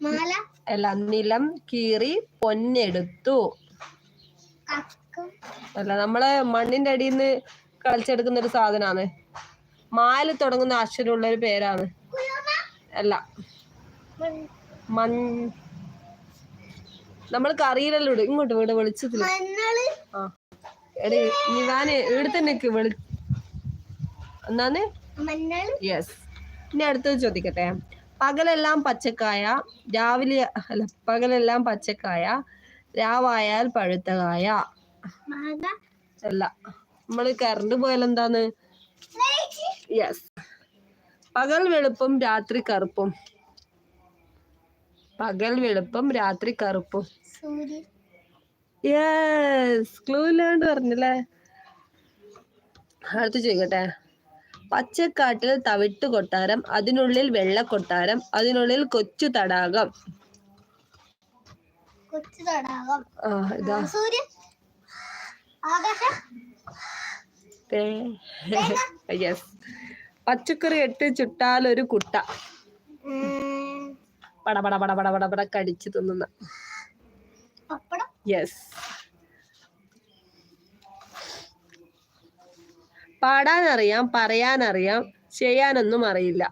മാല? അല്ല നിലം കീറി പൊന്നെടുത്തു. അല്ല നമ്മളെ മണ്ണിന്റെ അടിയിൽ നിന്ന് കളിച്ചെടുക്കുന്ന ഒരു സാധനമാണ് മാൽ തുടങ്ങുന്ന അക്ഷരമുള്ള ഒരു പേരാണ് അല്ല. മൺ നമ്മൾ കറിയിലെല്ലാം ഇടും ഇങ്ങോട്ട് വീട് വെളിച്ചത്തിൽ. ആ. എടി നിവാന് ഇവിടെ തന്നെ വെളി എന്നാന്ന്? യെസ് ഇനി അടുത്തത് ചോദിക്കട്ടെ. പകലെല്ലാം പച്ചക്കായ രാവിലെ അല്ല പകലെല്ലാം പച്ചക്കായ രാവായാൽ പഴുത്ത കായ അല്ല നമ്മൾ കറണ്ട് പോയാൽ എന്താന്ന്? യെസ് പകൽ വെളുപ്പും രാത്രി കറുപ്പും. പകൽ വെളുപ്പും രാത്രി കറുപ്പും. യെസ് ക്ലൂ ഇല്ലാണ്ട് പറഞ്ഞല്ലേ? അടുത്ത് ചോദിക്കട്ടെ. പച്ചക്കാട്ടിൽ തവിട്ട് കൊട്ടാരം അതിനുള്ളിൽ വെള്ള കൊട്ടാരം അതിനുള്ളിൽ കൊച്ചു തടാകം. കൊച്ചു തടാകം. ആ ഇതാ. സൂര്യൻ. ആകാശം. യെസ് പച്ചക്കറി എട്ട് ചുട്ടാൽ ഒരു കുട്ട. പടപട പട പട പട പട പട പട കടിച്ചു തിന്നുന്ന. യെസ് പാടാനറിയാം പറയാനറിയാം ചെയ്യാനൊന്നും അറിയില്ല.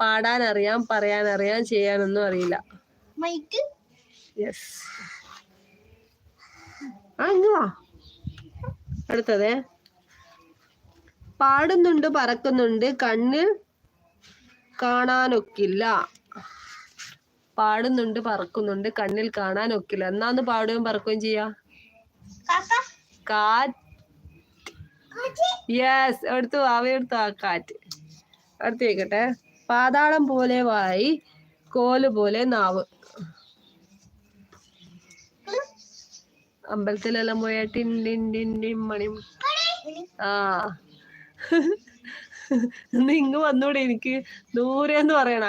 പാടാനറിയാം പറയാനറിയാം ചെയ്യാനൊന്നും അറിയില്ല. യെസ് അടുത്തതേ. പാടുന്നുണ്ട് പറക്കുന്നുണ്ട് കണ്ണിൽ കാണാനൊക്കില്ല. പാടുന്നുണ്ട് പറക്കുന്നുണ്ട് കണ്ണിൽ കാണാനൊക്കില്ല. എന്നാന്ന് പാടുകയും പറക്കുകയും ചെയ്യാ? കാറ്റ് യെസ് എടുത്തു അവയെടുത്തു ആ കാറ്റ്. അടുത്ത് കേക്കട്ടെ പാതാളം പോലെ വായി കോൽ പോലെ നാവ്. അമ്പലത്തിലെല്ലാം പോയ ടിൻ ടിൻ ടിൻ ടിൻ മണി ആ. നിങ്ങ വന്നൂടെ എനിക്ക്. ദൂരെ എന്ന് പറയണ.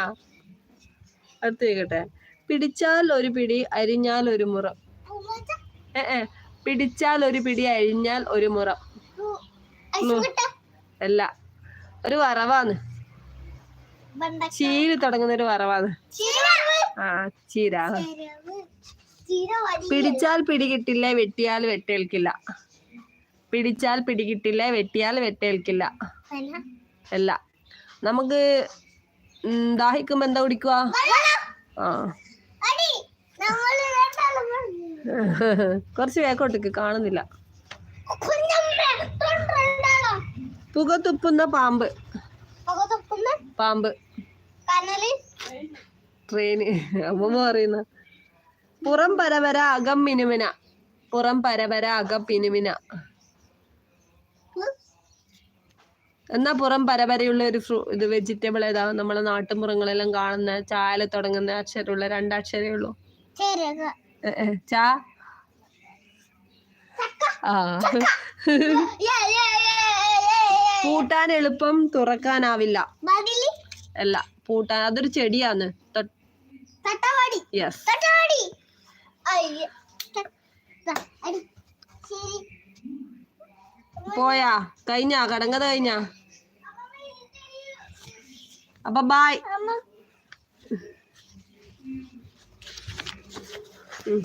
അടുത്ത് കേക്കട്ടെ പിടിച്ചാൽ ഒരു പിടി അരിഞ്ഞാൽ ഒരു മുറം. ഏ. പിടിച്ചാൽ ഒരു പിടി അരിഞ്ഞാൽ ഒരു മുറം. അല്ല ഒരു വറവാന്ന്. ചീര് തുടങ്ങുന്ന ഒരു വറവാന്ന് ആ ചീര. പിടിച്ചാൽ പിടികിട്ടില്ല വെട്ടിയാൽ വെട്ടേൽക്കില്ല. പിടിച്ചാൽ പിടികിട്ടില്ല വെട്ടിയാൽ വെട്ടേൽക്കില്ല. അല്ല. നമുക്ക് ദാഹിക്കുമ്പോ എന്താ കുടിക്കുക? ആ. കുറച്ച് വേക്കോട്ടേക്ക് കാണുന്നില്ല. പുക തുപ്പുന്ന പാമ്പ്. പാമ്പ്. ട്രെയിന്. അമ്മ പറയുന്ന? പുറം പരവര അകം മിനുമിന. പുറം പരവര അകം പിനുമിന. എന്നാ പുറം പരവരയുള്ള ഒരു ഫ്രൂ ഇത് വെജിറ്റബിൾ ഏതാ? നമ്മളെ നാട്ടുമ്പുറങ്ങളെല്ലാം കാണുന്ന ചായല തുടങ്ങുന്ന അക്ഷരമുള്ള രണ്ടക്ഷരേ ഉള്ളൂ. ചാ. ആ. പൂട്ടാൻ എളുപ്പം തുറക്കാനാവില്ല. അല്ല പൂട്ടാൻ അതൊരു യെസ് ശരി. പോയാ കഴിഞ്ഞാ കടങ്ങത് കഴിഞ്ഞാ. അപ്പൊ ബായ് ഉം.